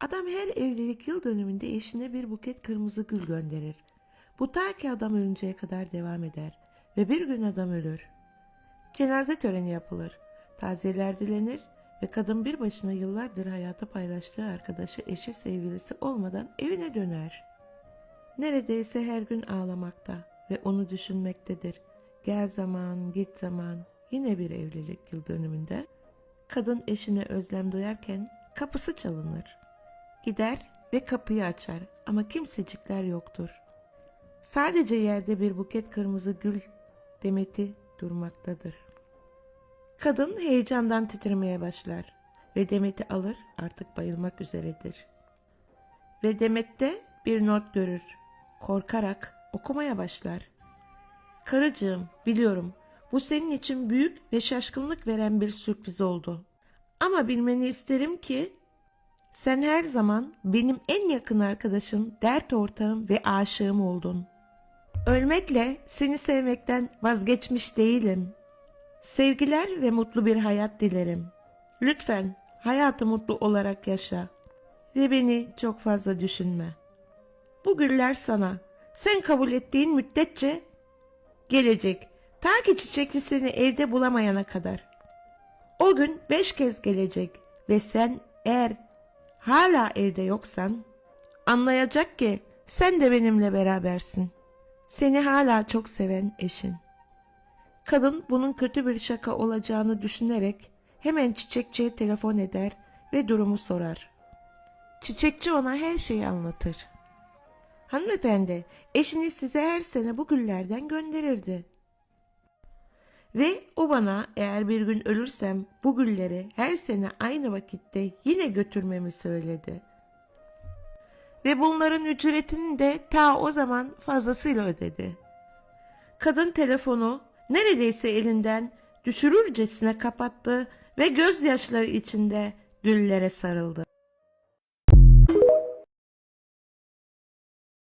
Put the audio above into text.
Adam her evlilik yıl dönümünde eşine bir buket kırmızı gül gönderir. Bu ta ki adam ölünceye kadar devam eder ve bir gün adam ölür. Cenaze töreni yapılır. Taziyeler dilenir ve kadın bir başına yıllardır hayatı paylaştığı arkadaşı eşi sevgilisi olmadan evine döner. Neredeyse her gün ağlamakta ve onu düşünmektedir. Gel zaman, git zaman, yine bir evlilik yıl dönümünde kadın eşine özlem duyarken kapısı çalınır. Gider ve kapıyı açar ama kimsecikler yoktur. Sadece yerde bir buket kırmızı gül demeti durmaktadır. Kadın heyecandan titremeye başlar ve demeti alır artık bayılmak üzeredir. Ve demette bir not görür. Korkarak okumaya başlar. Karıcığım biliyorum bu senin için büyük ve şaşkınlık veren bir sürpriz oldu. Ama bilmeni isterim ki sen her zaman benim en yakın arkadaşım, dert ortağım ve aşığım oldun. Ölmekle seni sevmekten vazgeçmiş değilim. Sevgiler ve mutlu bir hayat dilerim. Lütfen hayatı mutlu olarak yaşa ve beni çok fazla düşünme. Bu güller sana. Sen kabul ettiğin müddetçe gelecek. Ta ki çiçekçi seni evde bulamayana kadar. O gün beş kez gelecek ve sen eğer hala evde yoksan anlayacak ki sen de benimle berabersin. Seni hala çok seven eşin. Kadın bunun kötü bir şaka olacağını düşünerek hemen çiçekçiye telefon eder ve durumu sorar. Çiçekçi ona her şeyi anlatır. Hanımefendi, eşiniz size her sene bu güllerden gönderirdi. Ve o bana eğer bir gün ölürsem bu gülleri her sene aynı vakitte yine götürmemi söyledi. Ve bunların ücretini de ta o zaman fazlasıyla ödedi. Kadın telefonu neredeyse elinden düşürürcesine kapattı ve gözyaşları içinde güllere sarıldı.